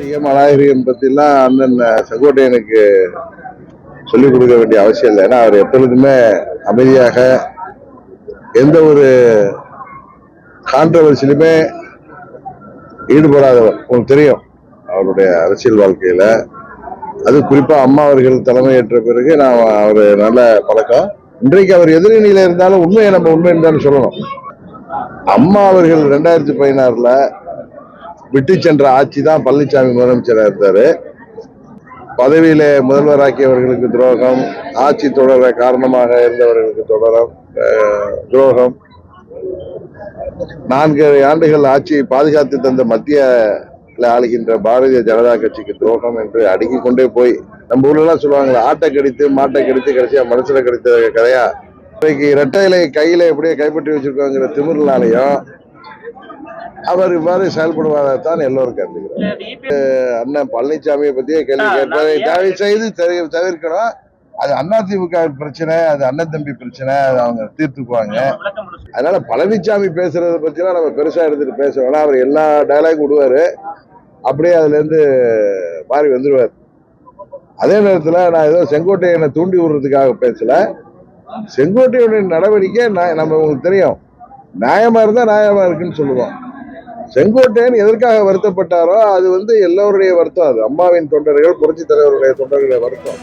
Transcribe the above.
நாகரிகம் அநாகரிகம் பற்றிலாம் அண்ணன் செங்கோட்டையனுக்கு சொல்லிக் கொடுக்க வேண்டிய அவசியம் இல்லை. ஏன்னா அவர் எப்பொழுதுமே அமைதியாக எந்த ஒரு கான்ட்ரவர்சிலுமே ஈடுபடாதவர். உங்களுக்கு தெரியும் அவருடைய அரசியல் வாழ்க்கையில். அது குறிப்பாக அம்மா அவர்கள் தலைமையேற்ற பிறகு நான் அவர் நல்ல பழக்கம். இன்றைக்கு அவர் எதிரணியில் இருந்தாலும் உண்மையை நம்ம உண்மை இருந்தாலும் சொல்லணும். அம்மா அவர்கள் ரெண்டாயிரத்தி பதினாறில் விட்டு சென்ற ஆட்சி தான் பழனிசாமி முதலமைச்சராக இருந்தாரு. பதவியில முதல்வராக்கியவர்களுக்கு துரோகம் ஆட்சி தொடர காரணமாக இருந்தவர்களுக்கு தொடரம் துரோகம். நான்கு ஆண்டுகள் ஆட்சியை பாதுகாத்து தந்த மத்திய ஆளுகின்ற பாரதிய ஜனதா கட்சிக்கு துரோகம் என்று அடுக்கி கொண்டே போய் நம்ம ஊர்லாம் சொல்லுவாங்களே ஆட்டை கடித்து மாட்டை கடித்து கடைசியா மனசுல கடித்த கதையா? இன்னைக்கு இரட்டை இலை கையில எப்படியே கைப்பற்றி வச்சிருக்கோங்கிற திமிர்னாலையும் அவர் இவ்வாறு செயல்படுவதைத்தான் எல்லோரும் கருதுகிறோம் அண்ணன் பழனிசாமியை பத்தியே கேள்வி கேட்பதை தயவு செய்து தவி- தவிர்க்கணும். அது அதிமுக பிரச்சனை அது அண்ணன் தம்பி பிரச்சனை அது அவங்க தீர்த்துக்குவாங்க. அதனால பழனிசாமி பேசுறத பத்திலாம் நம்ம பெருசா எடுத்துட்டு பேச வேணாம். அவர் எல்லா டயலாகும் விடுவாரு. அப்படியே அதுல இருந்து மாறி வந்துருவார். அதே நேரத்துல நான் ஏதோ செங்கோட்டையனை தூண்டி விடுறதுக்காக பேசல. செங்கோட்டையனின் நடவடிக்கை நான் நம்ம உங்களுக்கு தெரியும். நியாயமா இருந்தா நியாயமா இருக்குன்னு சொல்லுவோம். செங்கோட்டையன் எதற்காக வருத்தப்பட்டாரோ அது வந்து எல்லோருடைய வருத்தம் அது. அம்மாவின் தொண்டர்கள் புரட்சி தலைவருடைய தொண்டர்களுடைய வருத்தம்.